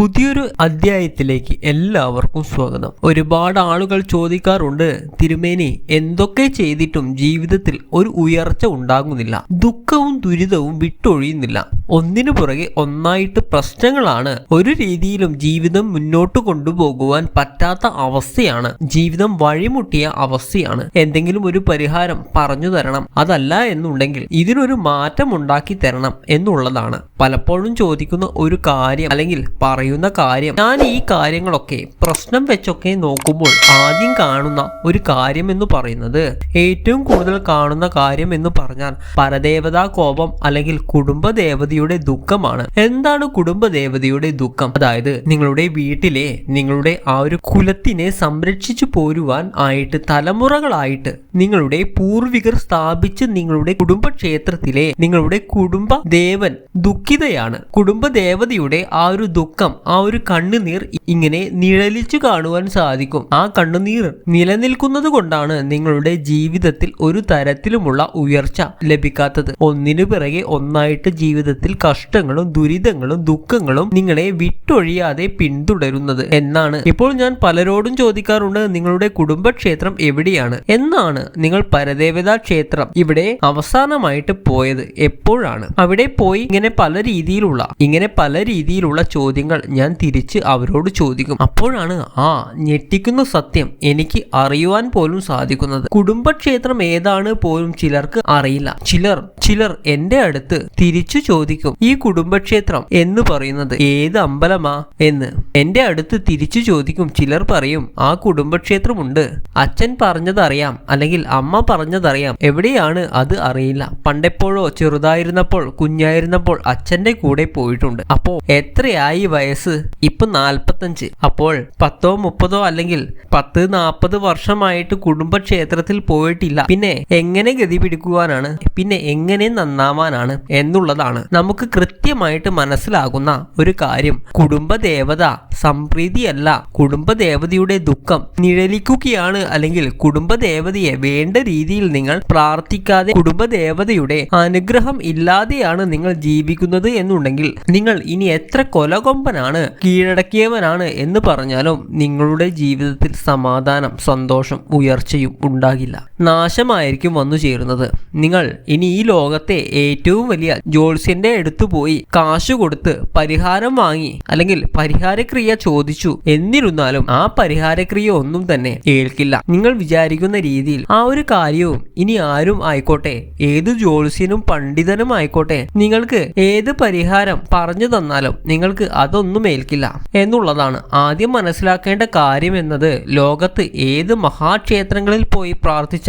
പുതിയൊരു അധ്യായത്തിലേക്ക് എല്ലാവർക്കും സ്വാഗതം. ഒരുപാട് ആളുകൾ ചോദിക്കാറുണ്ട് തിരുമേനി എന്തൊക്കെ ചെയ്തിട്ടും ജീവിതത്തിൽ ഒരു ഉയർച്ച ഉണ്ടാകുന്നില്ല. ദുഃഖവും ദുരിതവും വിട്ടൊഴിയുന്നില്ല. ഒന്നിനു പുറകെ ഒന്നായിട്ട് പ്രശ്നങ്ങളാണ്. ഒരു രീതിയിലും ജീവിതം മുന്നോട്ട് കൊണ്ടുപോകുവാൻ പറ്റാത്ത അവസ്ഥയാണ്. ജീവിതം വഴിമുട്ടിയ അവസ്ഥയാണ്. എന്തെങ്കിലും ഒരു പരിഹാരം പറഞ്ഞു തരണം. അതല്ല എന്നുണ്ടെങ്കിൽ ഇതിനൊരു മാറ്റം ഉണ്ടാക്കി തരണം എന്നുള്ളതാണ്. പലപ്പോഴും ചോദിക്കുന്ന ഒരു കാര്യം അല്ലെങ്കിൽ പറയുന്ന കാര്യം ഞാൻ ഈ കാര്യങ്ങളൊക്കെ പ്രശ്നം വെച്ചൊക്കെ നോക്കുമ്പോൾ ആദ്യം കാണുന്ന ഒരു കാര്യം എന്ന് പറയുന്നത്. ഏറ്റവും കൂടുതൽ കാണുന്ന കാര്യം എന്ന് പറഞ്ഞാൽ പരദേവതാ കോപം അല്ലെങ്കിൽ കുടുംബദേവതയുടെ ദുഃഖമാണ്. എന്താണ് കുടുംബദേവതയുടെ ദുഃഖം? അതായത് നിങ്ങളുടെ വീട്ടിലെ നിങ്ങളുടെ ആ ഒരു കുലത്തിനെ സംരക്ഷിച്ചു പോരുവാൻ ആയിട്ട് തലമുറകളായിട്ട് നിങ്ങളുടെ പൂർവികർ സ്ഥാപിച്ച് നിങ്ങളുടെ കുടുംബക്ഷേത്രത്തിലെ നിങ്ങളുടെ കുടുംബ ദേവൻ ദുഃഖിതയാണ്. കുടുംബദേവതയുടെ ആ ഒരു ദുഃഖം ആ ഒരു കണ്ണുനീർ ഇങ്ങനെ നിഴലിച്ചു കാണുവാൻ സാധിക്കും. ആ കണ്ണുനീർ നിലനിൽക്കുന്നത് കൊണ്ടാണ് നിങ്ങളുടെ ജീവിതത്തിൽ ഒരു തരത്തിലുമുള്ള ഉയർച്ച ലഭിക്കാത്തത്. ഒന്നിനു പിറകെ ഒന്നായിട്ട് ജീവിതത്തിൽ കഷ്ടങ്ങളും ദുരിതങ്ങളും ദുഃഖങ്ങളും നിങ്ങളെ വിട്ടൊഴിയാതെ പിന്തുടരുന്നത് എന്നാണ്. ഇപ്പോൾ ഞാൻ പലരോടും ചോദിക്കാറുണ്ട് നിങ്ങളുടെ കുടുംബക്ഷേത്രം എവിടെയാണ്? എന്നാണ്. നിങ്ങൾ പരദേവതാ ക്ഷേത്രം ഇവിടെ അവസാനമായിട്ട് പോയത് എപ്പോഴാണ്? അവിടെ പോയി ഇങ്ങനെ പല രീതിയിലുള്ള ഇങ്ങനെ പല രീതിയിലുള്ള ചോദ്യങ്ങൾ ഞാൻ തിരിച്ച് അവരോട് ചോദിക്കും. അപ്പോഴാണ് ആ ഞെട്ടിക്കുന്ന സത്യം. എനിക്ക് അറിയുവാൻ പോലും സാധിക്കുന്നത്. കുടുംബക്ഷേത്രം ഏതാണ് പോലും ചിലർക്ക് അറിയില്ല. ചിലർ ചിലർ എന്റെ അടുത്ത് തിരിച്ചു ചോദിക്കും ഈ കുടുംബക്ഷേത്രം എന്ന് പറയുന്നത് ഏത് അമ്പലമാ? എന്ന്. എന്റെ അടുത്ത് തിരിച്ചു ചോദിക്കും ചിലർ പറയും ആ കുടുംബക്ഷേത്രമുണ്ട്. അച്ഛൻ പറഞ്ഞതറിയാം അല്ലെങ്കിൽ അമ്മ പറഞ്ഞതറിയാം. എവിടെയാണ് അത് അറിയില്ല. പണ്ടെപ്പോഴോ ചെറുതായിരുന്നപ്പോൾ കുഞ്ഞായിരുന്നപ്പോൾ അച്ഛന്റെ കൂടെ പോയിട്ടുണ്ട്. അപ്പോ എത്രയായി വയസ്സ്? ഇപ്പൊ നാൽപ്പത്തഞ്ച് അപ്പോൾ പത്തോ മുപ്പതോ അല്ലെങ്കിൽ പത്ത് നാൽപ്പത് വർഷമായിട്ട് കുടുംബക്ഷേത്രത്തിൽ പോയിട്ടില്ല. പിന്നെ എങ്ങനെ ഗതി പിടിക്കുവാനാണ്? പിന്നെ എങ്ങനെ നന്നാവാനാണ്? എന്നുള്ളതാണ് നമുക്ക് കൃത്യമായിട്ട് മനസ്സിലാകുന്ന ഒരു കാര്യം. കുടുംബദേവത സംപ്രീതിയല്ല. കുടുംബദേവതയുടെ ദുഃഖം നിഴലിക്കുകയാണ് അല്ലെങ്കിൽ കുടുംബദേവതയെ വേണ്ട രീതിയിൽ നിങ്ങൾ പ്രാർത്ഥിക്കാതെ കുടുംബദേവതയുടെ അനുഗ്രഹം ഇല്ലാതെയാണ് നിങ്ങൾ ജീവിക്കുന്നത് എന്നുണ്ടെങ്കിൽ നിങ്ങൾ ഇനി എത്ര കൊലകൊമ്പനാണ് കീഴടക്കിയവനാണ് എന്ന് പറഞ്ഞാലും നിങ്ങളുടെ ജീവിതത്തിൽ സമാധാനം സന്തോഷം ഉയർച്ചയും ഉണ്ടാകില്ല. നാശമായിരിക്കും വന്നു ചേരുന്നത്. നിങ്ങൾ ഇനി ഈ ലോകത്തെ ഏറ്റവും വലിയ ജോത്സ്യന്റെ അടുത്ത് പോയി കാശ് കൊടുത്ത് പരിഹാരം വാങ്ങി അല്ലെങ്കിൽ പരിഹാരക്രിയ ചോദിച്ചു എന്നിരുന്നാലും ആ പരിഹാരക്രിയ ഒന്നും തന്നെ ഏൽക്കില്ല. നിങ്ങൾ വിചാരിക്കുന്ന രീതിയിൽ ആ ഒരു കാര്യവും ഇനി ആരും ആയിക്കോട്ടെ ഏത് ജ്യോത്സ്യനും പണ്ഡിതനും ആയിക്കോട്ടെ നിങ്ങൾക്ക് ഏത് പരിഹാരം പറഞ്ഞു തന്നാലും നിങ്ങൾക്ക് അതൊന്നും ഏൽക്കില്ല. എന്നുള്ളതാണ് ആദ്യം മനസ്സിലാക്കേണ്ട കാര്യം എന്നത് ലോകത്ത് ഏത് മഹാക്ഷേത്രങ്ങളിൽ പോയി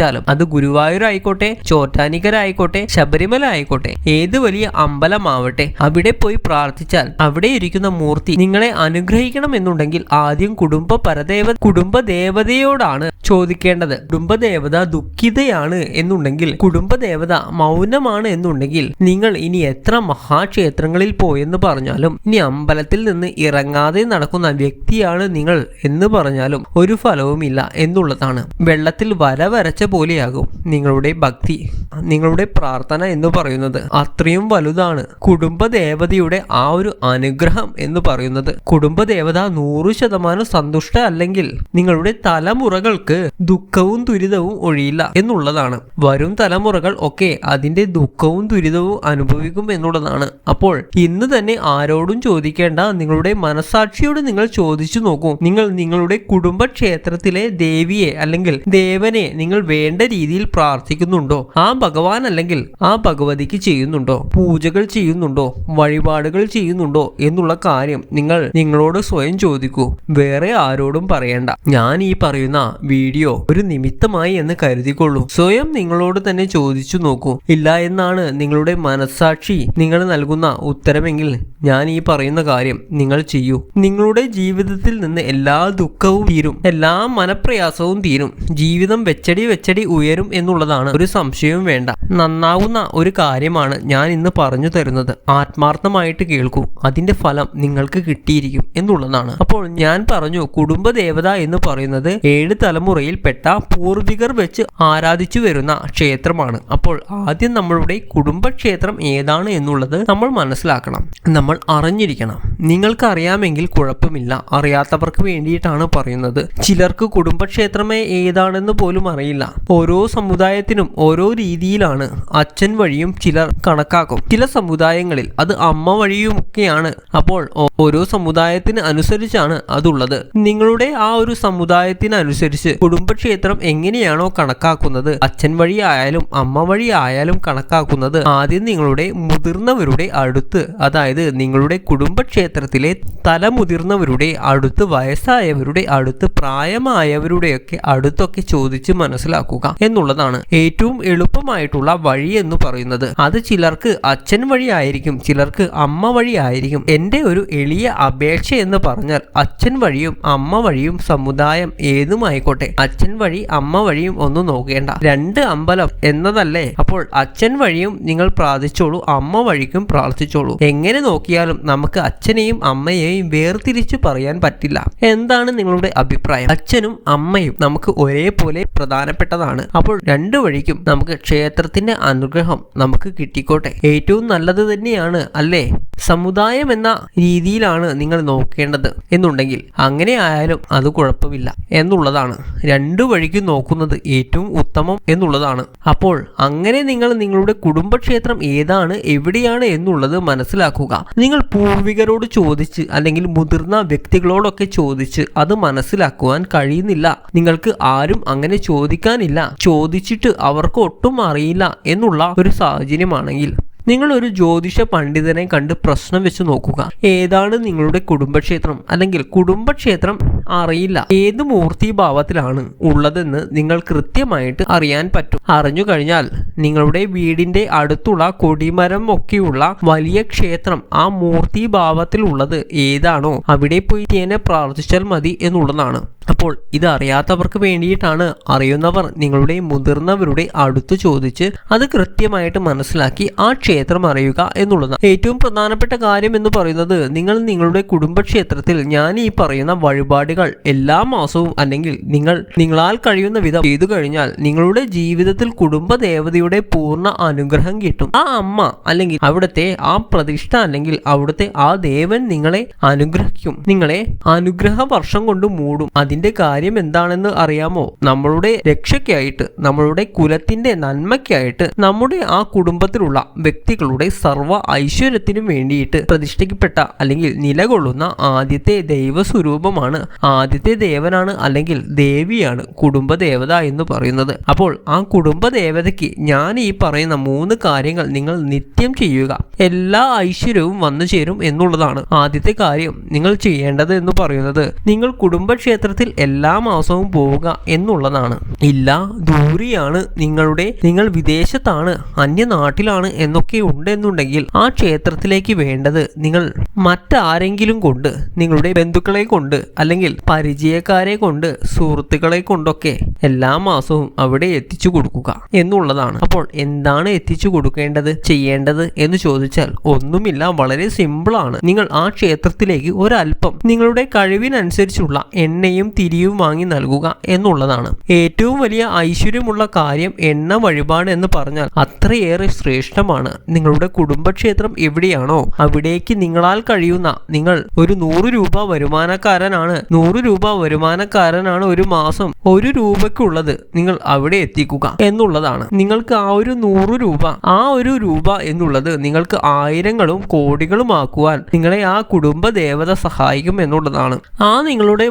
പ്രാർത്ഥിച്ചാലും അത് ഗുരുവായൂർ ആയിക്കോട്ടെ ചോറ്റാനിക്കരായിക്കോട്ടെ ശബരിമല ആയിക്കോട്ടെ ഏത് വലിയ അമ്പലമാവട്ടെ അവിടെ പോയി പ്രാർത്ഥിച്ചാൽ അവിടെ ഇരിക്കുന്ന മൂർത്തി നിങ്ങളെ അനുഗ്രഹിക്കണം എന്നുണ്ടെങ്കിൽ ആദ്യം കുടുംബ പരദേവ കുടുംബ ദേവതയോടാണ് ചോദിക്കേണ്ടത്. കുടുംബദേവത ദുഃഖിതയാണ് എന്നുണ്ടെങ്കിൽ കുടുംബദേവത മൗനമാണ് എന്നുണ്ടെങ്കിൽ നിങ്ങൾ ഇനി എത്ര മഹാക്ഷേത്രങ്ങളിൽ പോയെന്ന് പറഞ്ഞാലും ഇനി അമ്പലത്തിൽ നിന്ന് ഇറങ്ങാതെ നടക്കുന്ന വ്യക്തിയാണ് നിങ്ങൾ എന്ന് പറഞ്ഞാലും ഒരു ഫലവുമില്ല എന്നുള്ളതാണ്. വെള്ളത്തിൽ വര വരച്ച പോലെയാകും നിങ്ങളുടെ ഭക്തി നിങ്ങളുടെ പ്രാർത്ഥന എന്ന് പറയുന്നത്. അത്രയും വലുതാണ്. കുടുംബദേവതയുടെ ആ ഒരു അനുഗ്രഹം എന്ന് പറയുന്നത്. കുടുംബദേവത നൂറ് ശതമാനം സന്തുഷ്ട അല്ലെങ്കിൽ നിങ്ങളുടെ തലമുറകൾക്ക് ദുഃഖവും ദുരിതവും ഒഴിയില്ല എന്നുള്ളതാണ്. വരും തലമുറകൾ ഒക്കെ അതിന്റെ ദുഃഖവും ദുരിതവും അനുഭവിക്കും എന്നുള്ളതാണ്. അപ്പോൾ ഇന്ന് തന്നെ ആരോടും ചോദിക്കേണ്ട നിങ്ങളുടെ മനസാക്ഷിയോട് നിങ്ങൾ ചോദിച്ചു നോക്കൂ. നിങ്ങൾ നിങ്ങളുടെ കുടുംബക്ഷേത്രത്തിലെ ദേവിയെ അല്ലെങ്കിൽ ദേവനെ നിങ്ങൾ വേണ്ട രീതിയിൽ പ്രാർത്ഥിക്കുന്നുണ്ടോ? ആ ഭഗവാൻ അല്ലെങ്കിൽ ആ ഭഗവതിക്ക് ചെയ്യുന്നുണ്ടോ? പൂജകൾ ചെയ്യുന്നുണ്ടോ? വഴിപാടുകൾ ചെയ്യുന്നുണ്ടോ? എന്നുള്ള കാര്യം നിങ്ങൾ നിങ്ങളോട് സ്വയം ചോദിക്കൂ. വേറെ ആരോടും പറയണ്ട. ഞാൻ ഈ പറയുന്ന വീഡിയോ ഒരു നിമിത്തമായി എന്ന് കരുതിക്കൊള്ളൂ. സ്വയം നിങ്ങളോട് തന്നെ ചോദിച്ചു നോക്കൂ. ഇല്ല എന്നാണ് നിങ്ങളുടെ മനസാക്ഷി നിങ്ങൾ നൽകുന്ന ഉത്തരമെങ്കിൽ ഞാൻ ഈ പറയുന്ന കാര്യം നിങ്ങൾ ചെയ്യൂ. നിങ്ങളുടെ ജീവിതത്തിൽ നിന്ന് എല്ലാ ദുഃഖവും തീരും. എല്ലാ മനപ്രയാസവും തീരും. ജീവിതം വെച്ചടി വെച്ച അഞ്ചടി ഉയരും എന്നുള്ളതാണ്. ഒരു സംശയവും വേണ്ട. നന്നാവുന്ന ഒരു കാര്യമാണ് ഞാൻ ഇന്ന് പറഞ്ഞു തരുന്നത്. ആത്മാർത്ഥമായിട്ട് കേൾക്കൂ. അതിന്റെ ഫലം നിങ്ങൾക്ക് കിട്ടിയിരിക്കും എന്നുള്ളതാണ്. അപ്പോൾ ഞാൻ പറഞ്ഞു കുടുംബ ദേവത എന്ന് പറയുന്നത് ഏഴ് തലമുറയിൽപ്പെട്ട പൂർവികർ വെച്ച് ആരാധിച്ചു വരുന്ന ക്ഷേത്രമാണ്. അപ്പോൾ ആദ്യം നമ്മളുടെ കുടുംബക്ഷേത്രം ഏതാണ് എന്നുള്ളത് നമ്മൾ മനസ്സിലാക്കണം. നമ്മൾ അറിഞ്ഞിരിക്കണം. നിങ്ങൾക്ക് അറിയാമെങ്കിൽ കുഴപ്പമില്ല. അറിയാത്തവർക്ക് വേണ്ടിയിട്ടാണ് പറയുന്നത്. ചിലർക്ക് കുടുംബക്ഷേത്രമേ ഏതാണെന്ന് പോലും അറിയില്ല. ഓരോ സമുദായത്തിനും ഓരോ രീതിയിലാണ് അച്ഛൻ വഴിയും ചിലർ കണക്കാക്കും. ചില സമുദായങ്ങളിൽ അത് അമ്മ വഴിയുമൊക്കെയാണ്. അപ്പോൾ ഓരോ സമുദായത്തിന് അനുസരിച്ചാണ് അതുള്ളത്. നിങ്ങളുടെ ആ ഒരു സമുദായത്തിനനുസരിച്ച് കുടുംബക്ഷേത്രം എങ്ങനെയാണോ കണക്കാക്കുന്നത് അച്ഛൻ വഴി ആയാലും അമ്മ വഴി ആയാലും കണക്കാക്കുന്നത് ആദ്യം നിങ്ങളുടെ മുതിർന്നവരുടെ അടുത്ത് അതായത് നിങ്ങളുടെ കുടുംബക്ഷേത്രത്തിലെ തലമുതിർന്നവരുടെ അടുത്ത് വയസ്സായവരുടെ അടുത്ത് പ്രായമായവരുടെയൊക്കെ അടുത്തൊക്കെ ചോദിച്ച് മനസ്സിലാക്കുക എന്നുള്ളതാണ് ഏറ്റവും എളുപ്പമായിട്ടുള്ള വഴി എന്ന് പറയുന്നത്. അത് ചിലർക്ക് അച്ഛൻ വഴി ആയിരിക്കും ചിലർക്ക് അമ്മ വഴി ആയിരിക്കും. എന്റെ ഒരു എളിയ അപേക്ഷ എന്ന് പറഞ്ഞാൽ അച്ഛൻ വഴിയും അമ്മ വഴിയും സമുദായം ഏതുമായിക്കോട്ടെ. അച്ഛൻ വഴി അമ്മ വഴിയും ഒന്നും നോക്കേണ്ട. രണ്ട് അമ്പലം എന്നതല്ലേ? അപ്പോൾ അച്ഛൻ വഴിയും നിങ്ങൾ പ്രാർത്ഥിച്ചോളൂ അമ്മ വഴിക്കും പ്രാർത്ഥിച്ചോളൂ. എങ്ങനെ നോക്കിയാലും നമുക്ക് അച്ഛനെയും അമ്മയെയും വേർതിരിച്ചു പറയാൻ പറ്റില്ല. എന്താണ് നിങ്ങളുടെ അഭിപ്രായം? അച്ഛനും അമ്മയും നമുക്ക് ഒരേപോലെ പ്രധാനപ്പെട്ടതാണ് അപ്പോൾ രണ്ടു വഴിക്കും നമുക്ക് ക്ഷേത്രത്തിന്റെ അനുഗ്രഹം നമുക്ക് കിട്ടിക്കോട്ടെ. ഏറ്റവും നല്ലത് തന്നെയാണ് അല്ലേ? സമുദായം എന്ന രീതിയിലാണ് നിങ്ങൾ നോക്കേണ്ടത് എന്നുണ്ടെങ്കിൽ അങ്ങനെ ആയാലും അത് കുഴപ്പമില്ല എന്നുള്ളതാണ്. രണ്ടു വഴിക്കും നോക്കുന്നത് ഏറ്റവും ഉത്തമം എന്നുള്ളതാണ്. അപ്പോൾ അങ്ങനെ നിങ്ങൾ നിങ്ങളുടെ കുടുംബക്ഷേത്രം ഏതാണ് എവിടെയാണ് എന്നുള്ളത് മനസ്സിലാക്കുക. നിങ്ങൾ പൂർവികരോട് ചോദിച്ച് അല്ലെങ്കിൽ മുതിർന്ന വ്യക്തികളോടൊക്കെ ചോദിച്ച് അത് മനസ്സിലാക്കുവാൻ കഴിയുന്നില്ല. നിങ്ങൾക്ക് ആരും അങ്ങനെ ചോദിക്കാനില്ല ചോദിച്ചിട്ട് അവർക്ക് ഒട്ടും അറിയില്ല എന്നുള്ള ഒരു സാഹചര്യമാണെങ്കിൽ നിങ്ങൾ ഒരു ജ്യോതിഷ പണ്ഡിതനെ കണ്ട് പ്രശ്നം വെച്ച് നോക്കുക. ഏതാണ് നിങ്ങളുടെ കുടുംബക്ഷേത്രം? അല്ലെങ്കിൽ കുടുംബക്ഷേത്രം അറിയില്ല. ഏത് മൂർത്തി ഭാവത്തിലാണ് ഉള്ളതെന്ന് നിങ്ങൾ കൃത്യമായിട്ട് അറിയാൻ പറ്റും. അറിഞ്ഞു കഴിഞ്ഞാൽ നിങ്ങളുടെ വീടിന്റെ അടുത്തുള്ള കൊടിമരം ഒക്കെയുള്ള വലിയ ക്ഷേത്രം ആ മൂർത്തി ഭാവത്തിലുള്ളത് ഏതാണോ അവിടെ പോയി തേനെ പ്രാർത്ഥിച്ചാൽ മതി എന്നുള്ളതാണ്. അപ്പോൾ ഇത് അറിയാത്തവർക്ക് വേണ്ടിയിട്ടാണ് അറിയുന്നവർ നിങ്ങളുടെ മുതിർന്നവരുടെ അടുത്ത് ചോദിച്ച് അത് കൃത്യമായിട്ട് മനസ്സിലാക്കി ആ ക്ഷേത്രം അറിയുക എന്നുള്ളതാണ്. ഏറ്റവും പ്രധാനപ്പെട്ട കാര്യം എന്ന് പറയുന്നത് നിങ്ങൾ നിങ്ങളുടെ കുടുംബക്ഷേത്രത്തിൽ ഞാൻ ഈ പറയുന്ന വഴിപാടുകൾ എല്ലാ മാസവും അല്ലെങ്കിൽ നിങ്ങൾ നിങ്ങളാൽ കഴിയുന്ന വിധം ചെയ്തു കഴിഞ്ഞാൽ നിങ്ങളുടെ ജീവിതത്തിൽ കുടുംബ ദേവതയുടെ പൂർണ അനുഗ്രഹം കിട്ടും. ആ അമ്മ അല്ലെങ്കിൽ അവിടുത്തെ ആ പ്രതിഷ്ഠ അല്ലെങ്കിൽ അവിടുത്തെ ആ ദേവൻ നിങ്ങളെ അനുഗ്രഹിക്കും. നിങ്ങളെ അനുഗ്രഹ വർഷം കൊണ്ട് മൂടും. അതിന്റെ കാര്യം എന്താണെന്ന് അറിയാമോ? നമ്മളുടെ രക്ഷയ്ക്കായിട്ട് നമ്മളുടെ കുലത്തിന്റെ നന്മയ്ക്കായിട്ട് നമ്മുടെ ആ കുടുംബത്തിലുള്ള വ്യക്തികളുടെ സർവ ഐശ്വര്യത്തിനും വേണ്ടിയിട്ട് പ്രതിഷ്ഠിക്കപ്പെട്ട അല്ലെങ്കിൽ നിലകൊള്ളുന്ന ആദ്യത്തെ ദൈവസ്വരൂപമാണ് ആദ്യത്തെ ദേവനാണ് അല്ലെങ്കിൽ ദേവിയാണ് കുടുംബദേവത എന്ന് പറയുന്നത്. അപ്പോൾ ആ കുടുംബദേവതയ്ക്ക് ഞാൻ ഈ പറയുന്ന മൂന്ന് കാര്യങ്ങൾ നിങ്ങൾ നിത്യം ചെയ്യുക. എല്ലാ ഐശ്വര്യവും വന്നു ചേരും എന്നുള്ളതാണ് ആദ്യത്തെ കാര്യം നിങ്ങൾ ചെയ്യേണ്ടത് എന്ന് പറയുന്നത്. നിങ്ങൾ കുടുംബക്ഷേത്രത്തിൽ എല്ലാ മാസവും പോവുക എന്നുള്ളതാണ്. ഇല്ല ദൂരെയാണ് നിങ്ങളുടെ നിങ്ങൾ വിദേശത്താണ് അന്യനാട്ടിലാണ് എന്നൊക്കെ ഉണ്ടെന്നുണ്ടെങ്കിൽ ആ ക്ഷേത്രത്തിലേക്ക് വേണ്ടത് നിങ്ങൾ മറ്റാരെങ്കിലും കൊണ്ട് നിങ്ങളുടെ ബന്ധുക്കളെ കൊണ്ട് അല്ലെങ്കിൽ പരിചയക്കാരെ കൊണ്ട് സുഹൃത്തുക്കളെ കൊണ്ടൊക്കെ എല്ലാ മാസവും അവിടെ എത്തിച്ചു കൊടുക്കുക എന്നുള്ളതാണ്. അപ്പോൾ എന്താണ് എത്തിച്ചു കൊടുക്കേണ്ടത് ചെയ്യേണ്ടത് എന്ന് ചോദിച്ചാൽ ഒന്നുമില്ല വളരെ സിമ്പിൾ ആണ്. നിങ്ങൾ ആ ക്ഷേത്രത്തിലേക്ക് ഒരല്പം നിങ്ങളുടെ കഴിവിനനുസരിച്ചുള്ള എണ്ണയും തിരിയും വാങ്ങി നൽകുക എന്നുള്ളതാണ്. ഏറ്റവും വലിയ ഐശ്വര്യമുള്ള കാര്യം എണ്ണ വഴിപാട് എന്ന് പറഞ്ഞാൽ അത്രയേറെ ശ്രേഷ്ഠമാണ്. നിങ്ങളുടെ കുടുംബക്ഷേത്രം എവിടെയാണോ അവിടേക്ക് നിങ്ങളാൽ കഴിയുന്ന നിങ്ങൾ ഒരു നൂറ് രൂപ വരുമാനക്കാരനാണ്. നൂറ് രൂപ വരുമാനക്കാരനാണ് ഒരു മാസം ഒരു രൂപയ്ക്കുള്ളത് നിങ്ങൾ അവിടെ എത്തിക്കുക എന്നുള്ളതാണ്. നിങ്ങൾക്ക് ആ ഒരു നൂറ് രൂപ ആ ഒരു രൂപ എന്നുള്ളത് നിങ്ങൾക്ക് ആയിരങ്ങളും കോടികളും ആക്കുവാൻ നിങ്ങളെ ആ കുടുംബ ദേവത സഹായിക്കും എന്നുള്ളതാണ്. ആ നിങ്ങളുടെ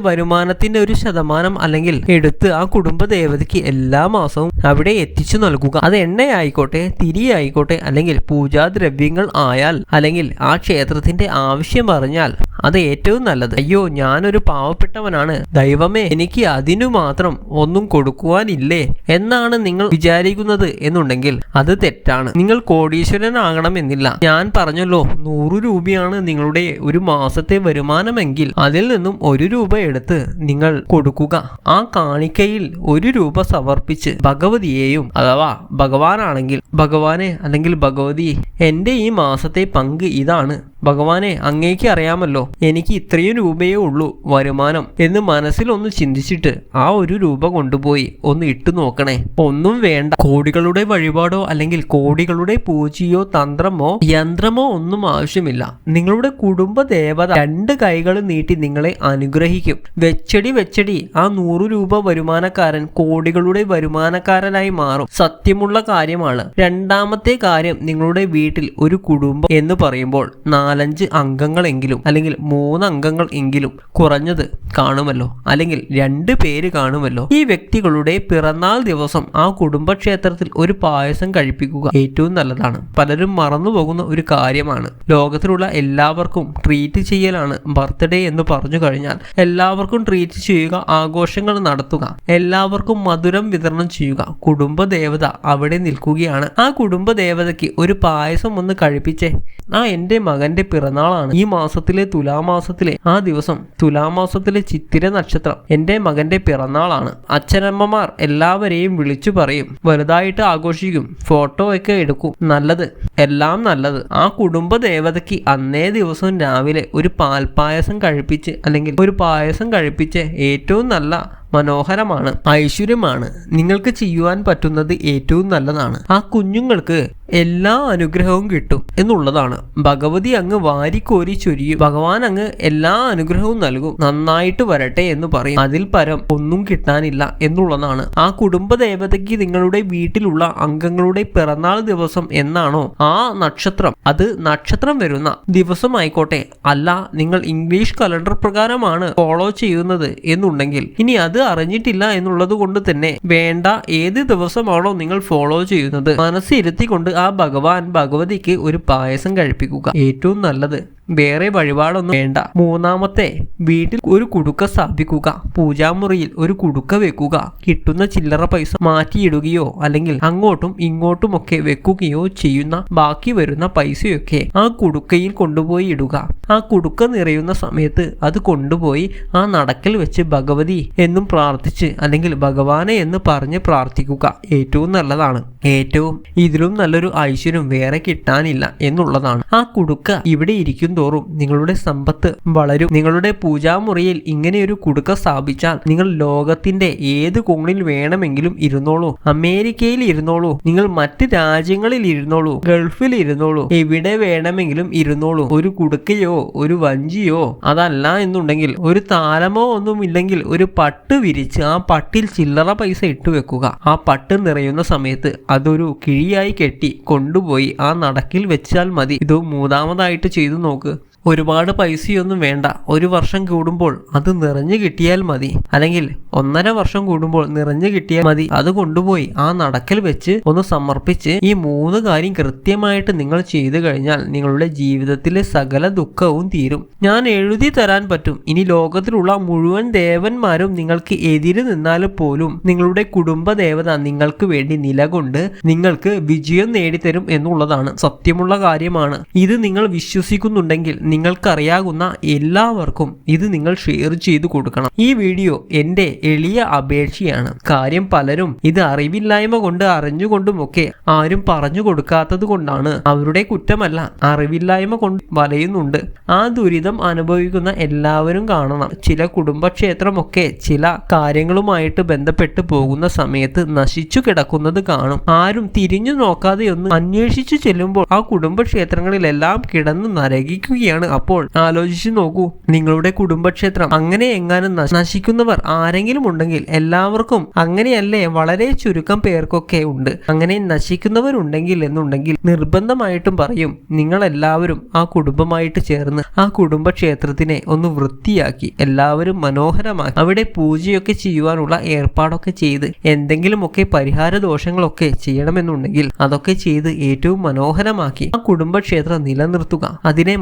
വരുമാനത്തിന്റെ ഒരു ശതമാനം അല്ലെങ്കിൽ എടുത്ത് ആ കുടുംബ ദേവതയ്ക്ക് എല്ലാ മാസവും അവിടെ എത്തിച്ചു നൽകുക. അത് എണ്ണയായിക്കോട്ടെ തിരി ആയിക്കോട്ടെ അല്ലെങ്കിൽ പൂജാദ്രവ്യങ്ങൾ ആയാൽ അല്ലെങ്കിൽ ആ ക്ഷേത്രത്തിന്റെ ആവശ്യം പറഞ്ഞാൽ അത് ഏറ്റവും നല്ലത്. അയ്യോ ഞാനൊരു പാവപ്പെട്ടവനാണ്. ദൈവമേ എനിക്ക് അതിനു മാത്രം ഒന്നും കൊടുക്കുവാനില്ലേ? എന്നാണ് നിങ്ങൾ വിചാരിക്കുന്നത് എന്നുണ്ടെങ്കിൽ അത് തെറ്റാണ്. നിങ്ങൾ കോടീശ്വരനാകണമെന്നില്ല. ഞാൻ പറഞ്ഞല്ലോ നൂറ് രൂപയാണ് നിങ്ങളുടെ ഒരു മാസത്തെ വരുമാനമെങ്കിൽ അതിൽ നിന്നും ഒരു രൂപ എടുത്ത് നിങ്ങൾ കൊടുക്കുക. ആ കാണിക്കയിൽ ഒരു രൂപ സമർപ്പിച്ച് ഭഗവതിയെയും അഥവാ ഭഗവാനാണെങ്കിൽ ഭഗവാനെ അല്ലെങ്കിൽ ഭഗവതി എന്റെ ഈ മാസത്തെ പങ്ക് ഇതാണ്. ഭഗവാനെ അങ്ങേക്ക് അറിയാമല്ലോ എനിക്ക് ഇത്രയും രൂപയേ ഉള്ളൂ വരുമാനം എന്ന് മനസ്സിലൊന്ന് ചിന്തിച്ചിട്ട് ആ ഒരു രൂപ കൊണ്ടുപോയി ഒന്ന് ഇട്ടു നോക്കണേ. ഒന്നും വേണ്ട. കോടികളുടെ വഴിപാടോ അല്ലെങ്കിൽ കോടികളുടെ പൂജയോ തന്ത്രമോ യന്ത്രമോ ഒന്നും ആവശ്യമില്ല. നിങ്ങളുടെ കുടുംബ ദേവത രണ്ട് കൈകൾ നീട്ടി നിങ്ങളെ അനുഗ്രഹിക്കും. വെച്ചടി വെച്ചടി ആ നൂറു രൂപ വരുമാനക്കാരൻ കോടികളുടെ വരുമാനക്കാരനായി മാറും. സത്യമുള്ള കാര്യമാണ്. രണ്ടാമത്തെ കാര്യം നിങ്ങളുടെ വീട്ടിൽ ഒരു കുടുംബം എന്ന് പറയുമ്പോൾ നാലഞ്ച് അംഗങ്ങളെങ്കിലും അല്ലെങ്കിൽ മൂന്ന് അംഗങ്ങൾ എങ്കിലും കുറഞ്ഞത് കാണുമല്ലോ. അല്ലെങ്കിൽ രണ്ട് പേര് കാണുമല്ലോ. ഈ വ്യക്തികളുടെ പിറന്നാൾ ദിവസം ആ കുടുംബക്ഷേത്രത്തിൽ ഒരു പായസം കഴിപ്പിക്കുക ഏറ്റവും നല്ലതാണ്. പലരും മറന്നുപോകുന്ന ഒരു കാര്യമാണ്. ലോകത്തിലുള്ള എല്ലാവർക്കും ട്രീറ്റ് ചെയ്യലാണ് ബർത്ത്ഡേ എന്ന് പറഞ്ഞു കഴിഞ്ഞാൽ. എല്ലാവർക്കും ട്രീറ്റ് ചെയ്യുക ആഘോഷങ്ങൾ നടത്തുക. എല്ലാവർക്കും മധുരം വിതരണം ചെയ്യുക. കുടുംബ ദേവത അവിടെ നിൽക്കുകയാണ്. ആ കുടുംബ ദേവതയ്ക്ക് ഒരു പായസം ഒന്ന് കഴിപ്പിച്ചേ. ആ എന്റെ മകന്റെ പിറന്നാളാണ്. ഈ മാസത്തിലെ തുലാമാസത്തിലെ ആ ദിവസം തുലാമാസത്തിലെ ചിത്തിര നക്ഷത്രം എന്റെ മകന്റെ പിറന്നാളാണ്. അച്ഛനമ്മമാർ എല്ലാവരെയും വിളിച്ചു പറയും. വലുതായിട്ട് ആഘോഷിക്കും. ഫോട്ടോ ഒക്കെ എടുക്കും. നല്ലത്. എല്ലാം നല്ലത്. ആ കുടുംബ ദേവതയ്ക്ക് അന്നേ ദിവസം രാവിലെ ഒരു പാൽപ്പായസം കഴിപ്പിച്ച് അല്ലെങ്കിൽ ഒരു പായസം കഴിപ്പിച്ച് ഏറ്റവും നല്ല മനോഹരമാണ് ഐശ്വര്യമാണ്. നിങ്ങൾക്ക് ചെയ്യുവാൻ പറ്റുന്നത് ഏറ്റവും നല്ലതാണ്. ആ കുഞ്ഞുങ്ങൾക്ക് എല്ലാ അനുഗ്രഹവും കിട്ടും എന്നുള്ളതാണ്. ഭഗവതി അങ്ങ് വാരിക്കോരി ചൊരിയും. ഭഗവാൻ അങ്ങ് എല്ലാ അനുഗ്രഹവും നൽകും. നന്നായിട്ട് വരട്ടെ എന്ന് പറയും. അതിൽ പരം ഒന്നും കിട്ടാനില്ല എന്നുള്ളതാണ്. ആ കുടുംബ ദേവതയ്ക്ക് നിങ്ങളുടെ വീട്ടിലുള്ള അംഗങ്ങളുടെ പിറന്നാൾ ദിവസം എന്നാണോ? ആ നക്ഷത്രം. അത് നക്ഷത്രം വരുന്ന ദിവസം ആയിക്കോട്ടെ അല്ല നിങ്ങൾ ഇംഗ്ലീഷ് കലണ്ടർ പ്രകാരമാണ് ഫോളോ ചെയ്യുന്നത് എന്നുണ്ടെങ്കിൽ. ഇനി അത് അറിഞ്ഞിട്ടില്ല എന്നുള്ളത് കൊണ്ട് തന്നെ വേണ്ട ഏത് ദിവസമാണോ നിങ്ങൾ ഫോളോ ചെയ്യുന്നത്. മനസ്സിരുത്തിക്കൊണ്ട് ആ ഭഗവാൻ ഭഗവതിക്ക് ഒരു പായസം കഴിപ്പിക്കുക. ഏറ്റവും നല്ലത്. വേറെ വഴിപാടൊന്നും വേണ്ട. മൂന്നാമത്തെ വീട്ടിൽ ഒരു കുടുക്ക സ്ഥാപിക്കുക. പൂജാമുറിയിൽ ഒരു കുടുക്ക വെക്കുക. കിട്ടുന്ന ചില്ലറ പൈസ മാറ്റിയിടുകയോ അല്ലെങ്കിൽ അങ്ങോട്ടും ഇങ്ങോട്ടുമൊക്കെ വെക്കുകയോ ചെയ്യുന്ന ബാക്കി വരുന്ന പൈസയൊക്കെ ആ കുടുക്കയിൽ കൊണ്ടുപോയി ഇടുക. ആ കുടുക്ക നിറയുന്ന സമയത്ത് അത് കൊണ്ടുപോയി ആ നടക്കൽ വെച്ച് ഭഗവതി എന്നും പ്രാർത്ഥിച്ച് അല്ലെങ്കിൽ ഭഗവാനെ എന്ന് പറഞ്ഞ് പ്രാർത്ഥിക്കുക. ഏറ്റവും നല്ലതാണ്. ഏറ്റവും ഇതിലും നല്ലൊരു ഐശ്വര്യം വേറെ കിട്ടാനില്ല എന്നുള്ളതാണ്. ആ കുടുക്ക ഇവിടെ ഇരിക്കും തോറും നിങ്ങളുടെ സമ്പത്ത് വളരും. നിങ്ങളുടെ പൂജാമുറിയിൽ ഇങ്ങനെയൊരു കുടുക്ക സ്ഥാപിച്ചാൽ നിങ്ങൾ ലോകത്തിന്റെ ഏത് കോണിൽ വേണമെങ്കിലും ഇരുന്നോളൂ. അമേരിക്കയിൽ ഇരുന്നോളൂ. നിങ്ങൾ മറ്റ് രാജ്യങ്ങളിൽ ഇരുന്നോളൂ. ഗൾഫിൽ ഇരുന്നോളൂ. എവിടെ വേണമെങ്കിലും ഇരുന്നോളൂ. ഒരു കുടുക്കയോ ഒരു വഞ്ചിയോ അതല്ല എന്നുണ്ടെങ്കിൽ ഒരു താലമോ ഒന്നും ഇല്ലെങ്കിൽ ഒരു പട്ട് വിരിച്ച് ആ പട്ടിൽ ചില്ലറ പൈസ ഇട്ട് വെക്കുക ആ പട്ട് നിറയുന്ന സമയത്ത് അതൊരു കിഴിയായി കെട്ടി കൊണ്ടുപോയി ആ നടക്കിൽ വെച്ചാൽ മതി. ഇത് മൂന്നാമതായിട്ട് ചെയ്തു നോക്ക്. ഒരുപാട് പൈസയൊന്നും വേണ്ട. ഒരു വർഷം കൂടുമ്പോൾ അത് നിറഞ്ഞു കിട്ടിയാൽ മതി. അല്ലെങ്കിൽ ഒന്നര വർഷം കൂടുമ്പോൾ നിറഞ്ഞു കിട്ടിയാൽ മതി. അത് കൊണ്ടുപോയി ആ നടക്കൽ വെച്ച് ഒന്ന് സമർപ്പിച്ച് ഈ മൂന്ന് കാര്യം കൃത്യമായിട്ട് നിങ്ങൾ ചെയ്തു കഴിഞ്ഞാൽ നിങ്ങളുടെ ജീവിതത്തിലെ സകല ദുഃഖവും തീരും. ഞാൻ എഴുതി തരാൻ പറ്റും. ഇനി ലോകത്തിലുള്ള മുഴുവൻ ദേവന്മാരും നിങ്ങൾക്ക് എതിര് നിന്നാൽ പോലും നിങ്ങളുടെ കുടുംബ ദേവത നിങ്ങൾക്ക് വേണ്ടി നിലകൊണ്ട് നിങ്ങൾക്ക് വിജയം നേടിത്തരും എന്നുള്ളതാണ് സത്യമുള്ള കാര്യമാണ്. ഇത് നിങ്ങൾ വിശ്വസിക്കുന്നുണ്ടെങ്കിൽ നിങ്ങൾക്കറിയാകുന്ന എല്ലാവർക്കും ഇത് നിങ്ങൾ ഷെയർ ചെയ്തു കൊടുക്കണം. ഈ വീഡിയോ എന്റെ എളിയ അപേക്ഷയാണ്. കാര്യം പലരും ഇത് അറിവില്ലായ്മ കൊണ്ട് അറിഞ്ഞുകൊണ്ടുമൊക്കെ ആരും പറഞ്ഞു കൊടുക്കാത്തത് കൊണ്ടാണ്. അവരുടെ കുറ്റമല്ല അറിവില്ലായ്മ കൊണ്ട് വലയുന്നുണ്ട്. ആ ദുരിതം അനുഭവിക്കുന്ന എല്ലാവരും കാണണം. ചില കുടുംബക്ഷേത്രമൊക്കെ ചില കാര്യങ്ങളുമായിട്ട് ബന്ധപ്പെട്ട് പോകുന്ന സമയത്ത് നശിച്ചു കിടക്കുന്നത് കാണും. ആരും തിരിഞ്ഞു നോക്കാതെ ഒന്ന് അന്വേഷിച്ചു ചെല്ലുമ്പോൾ ആ കുടുംബക്ഷേത്രങ്ങളിലെല്ലാം കിടന്ന് നരകിക്കുകയാണ് അപ്പോൾ ആലോചിച്ചു നോക്കൂ. നിങ്ങളുടെ കുടുംബക്ഷേത്രം അങ്ങനെ എങ്ങാനും നശിക്കുന്നവർ ആരെങ്കിലും ഉണ്ടെങ്കിൽ എല്ലാവർക്കും അങ്ങനെയല്ലേ വളരെ ചുരുക്കം പേർക്കൊക്കെ ഉണ്ട്. അങ്ങനെ നശിക്കുന്നവരുണ്ടെങ്കിൽ എന്നുണ്ടെങ്കിൽ നിർബന്ധമായിട്ടും പറയും നിങ്ങൾ എല്ലാവരും ആ കുടുംബമായിട്ട് ചേർന്ന് ആ കുടുംബക്ഷേത്രത്തിനെ ഒന്ന് വൃത്തിയാക്കി എല്ലാവരും മനോഹരമാക്കി അവിടെ പൂജയൊക്കെ ചെയ്യുവാനുള്ള ഏർപ്പാടൊക്കെ ചെയ്ത് എന്തെങ്കിലുമൊക്കെ പരിഹാര ദോഷങ്ങളൊക്കെ ചെയ്യണമെന്നുണ്ടെങ്കിൽ അതൊക്കെ ചെയ്ത് ഏറ്റവും മനോഹരമാക്കി ആ കുടുംബക്ഷേത്രം നിലനിർത്തുക. അതിനെ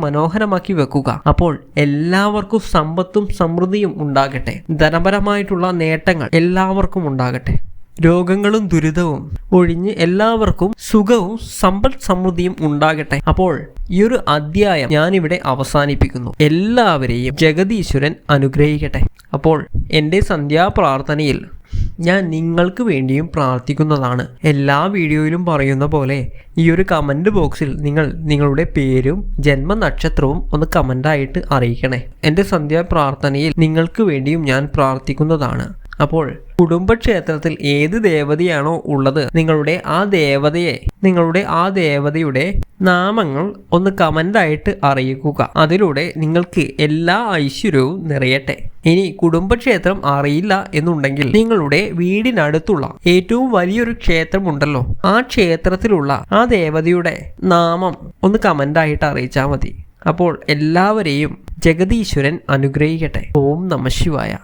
മനോഹരമാക്കി വെക്കുക. അപ്പോൾ എല്ലാവർക്കും സമ്പത്തും സമൃദ്ധിയും ഉണ്ടാകട്ടെ. ധനപരമായിട്ടുള്ള നേട്ടങ്ങൾ എല്ലാവർക്കും ഉണ്ടാകട്ടെ. രോഗങ്ങളും ദുരിതവും ഒഴിഞ്ഞ് എല്ലാവർക്കും സുഖവും സമ്പൽ സമൃദ്ധിയും ഉണ്ടാകട്ടെ. അപ്പോൾ ഈ ഒരു അധ്യായം ഞാനിവിടെ അവസാനിപ്പിക്കുന്നു. എല്ലാവരെയും ജഗതീശ്വരൻ അനുഗ്രഹിക്കട്ടെ. അപ്പോൾ എന്റെ സന്ധ്യാപ്രാർത്ഥനയിൽ ഞാൻ നിങ്ങൾക്ക് വേണ്ടിയും പ്രാർത്ഥിക്കുന്നതാണ്. എല്ലാ വീഡിയോയിലും പറയുന്ന പോലെ ഈ ഒരു കമന്റ് ബോക്സിൽ നിങ്ങൾ നിങ്ങളുടെ പേരും ജന്മനക്ഷത്രവും ഒന്ന് കമന്റായിട്ട് അറിയിക്കണേ. എന്റെ സന്ധ്യാ പ്രാർത്ഥനയിൽ നിങ്ങൾക്ക് വേണ്ടിയും ഞാൻ പ്രാർത്ഥിക്കുന്നതാണ്. അപ്പോൾ കുടുംബക്ഷേത്രത്തിൽ ഏത് ദേവതയാണോ ഉള്ളത്? നിങ്ങളുടെ ആ ദേവതയെ നിങ്ങളുടെ ആ ദേവതയുടെ നാമങ്ങൾ ഒന്ന് കമന്റായിട്ട് അറിയിക്കുക. അതിലൂടെ നിങ്ങൾക്ക് എല്ലാ ഐശ്വര്യവും നിറയട്ടെ. ഇനി കുടുംബക്ഷേത്രം അറിയില്ല എന്നുണ്ടെങ്കിൽ നിങ്ങളുടെ വീടിനടുത്തുള്ള ഏറ്റവും വലിയൊരു ക്ഷേത്രമുണ്ടല്ലോ. ആ ക്ഷേത്രത്തിലുള്ള ആ ദേവതയുടെ നാമം ഒന്ന് കമന്റായിട്ട് അറിയിച്ചാൽ മതി. അപ്പോൾ എല്ലാവരെയും ജഗദീശ്വരൻ അനുഗ്രഹിക്കട്ടെ. ഓം നമ ശിവായ.